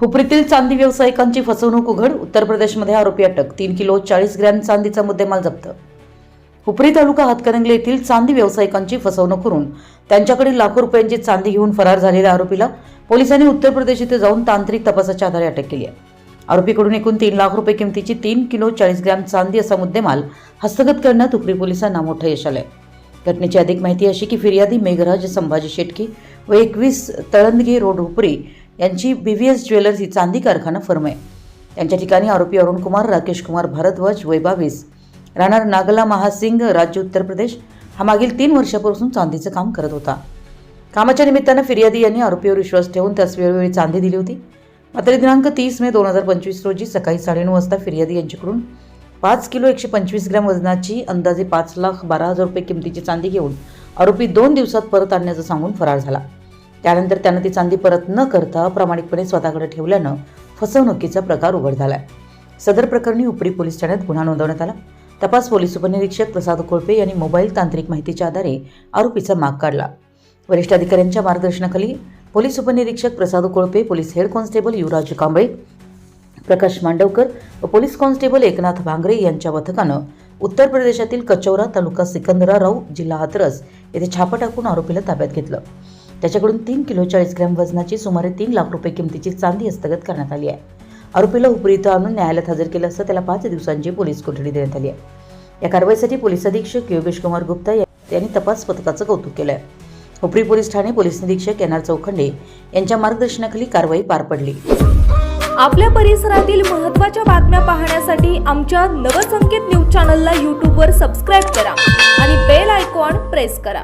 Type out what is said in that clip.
हुपरीतील चांदी व्यावसायिकांची फसवणूक उघड. उत्तर प्रदेशमध्ये आरोपी अटक. तीन किलो चाळीस ग्रॅम चांदीचा मुद्देमाल जप्त. हुपरी तालुका हातकणंगले येथील चांदी व्यावसायिकांची फसवणूक करून त्यांच्याकडे लाखो रुपयांची चांदी घेऊन फरार झालेल्या आरोपीला पोलिसांनी उत्तर प्रदेश इथे जाऊन तांत्रिक तपासाच्या आधारे अटक केली आहे. आरोपीकडून एकूण तीन लाख रुपये किमतीची तीन किलो चाळीस ग्रॅम चांदी असा मुद्देमाल हस्तगत करण्यात हुपरी पोलिसांना मोठं यश आलंय. घटनेची अधिक माहिती अशी की फिर्यादी मेघराज संभाजी शेटकी व एकवीस तळंदगे रोड हुपरी यांची बी व्ही एस ज्वेलर्स ही चांदी कारखाना फर्म आहे. त्यांच्या ठिकाणी आरोपी अरुण कुमार राकेश कुमार भारद्वाज वय बावीस राहणार नागला महासिंग राज्य उत्तर प्रदेश हा मागील तीन वर्षापासून चांदीचं काम करत होता. कामाच्या निमित्तानं फिर्यादी यांनी आरोपीवर विश्वास ठेवून त्यास वेळोवेळी चांदी दिली होती. मात्र दिनांक तीस मे दोन हजार पंचवीस रोजी सकाळी साडेनऊ वाजता फिर्यादी यांच्याकडून पाच किलो एकशे पंचवीस ग्रॅम वजनाची अंदाजे पाच लाख बारा हजार रुपये किमतीची चांदी घेऊन आरोपी दोन दिवसात परत आणण्याचं सांगून फरार झाला. त्यानंतर त्यानं ती चांदी परत न करता प्रामाणिकपणे स्वतःकडे ठेवल्यानं फसवणुकीचा प्रकार उघड झालाय. सदर प्रकरणी उपरी पोलीस ठाण्यात गुन्हा नोंदवण्यात आला. तपास पोलीस उपनिरीक्षक प्रसाद कोळपे यांनी मोबाईल तांत्रिक माहितीच्या आधारे आरोपीचा माग काढला. वरिष्ठ अधिकाऱ्यांच्या मार्गदर्शनाखाली पोलीस उपनिरीक्षक Prasad Kolpe police head constable Yuvraj Kamble Prakash Mandavkar व पोलीस कॉन्स्टेबल एकनाथ भांगरे यांच्या पथकानं उत्तर प्रदेशातील कचौरा तालुका सिकंदराराव जिल्हा हातरस येथे छापा टाकून आरोपीला ताब्यात घेतलं. त्याच्याकडून तीन किलो चाळीस ग्रॅम वजनाची सुमारे तीन लाख रुपये किमतीची चांदी हस्तगत करण्यात आली आहे. आरोपीला हुपरी इथं आणून न्यायालयात हजर केलं असता त्याला पाच दिवसांची पोलीस कोठडी देण्यात आली आहे. या कारवाईसाठी पोलीस अधीक्षक योगेश कुमार गुप्ता यांनी तपास पथकाचं कौतुक केलं आहे हुपरी पोलीस ठाणे पोलीस निरीक्षक एन आर चौखंडे यांच्या मार्गदर्शनाखाली कारवाई पार पडली. आपल्या परिसरातील महत्त्वाच्या बातम्या पाहण्यासाठी आमच्या नवसंकेत न्यूज चॅनलला यूट्यूबवर सबस्क्राईब करा आणि बेल आयकॉन प्रेस करा.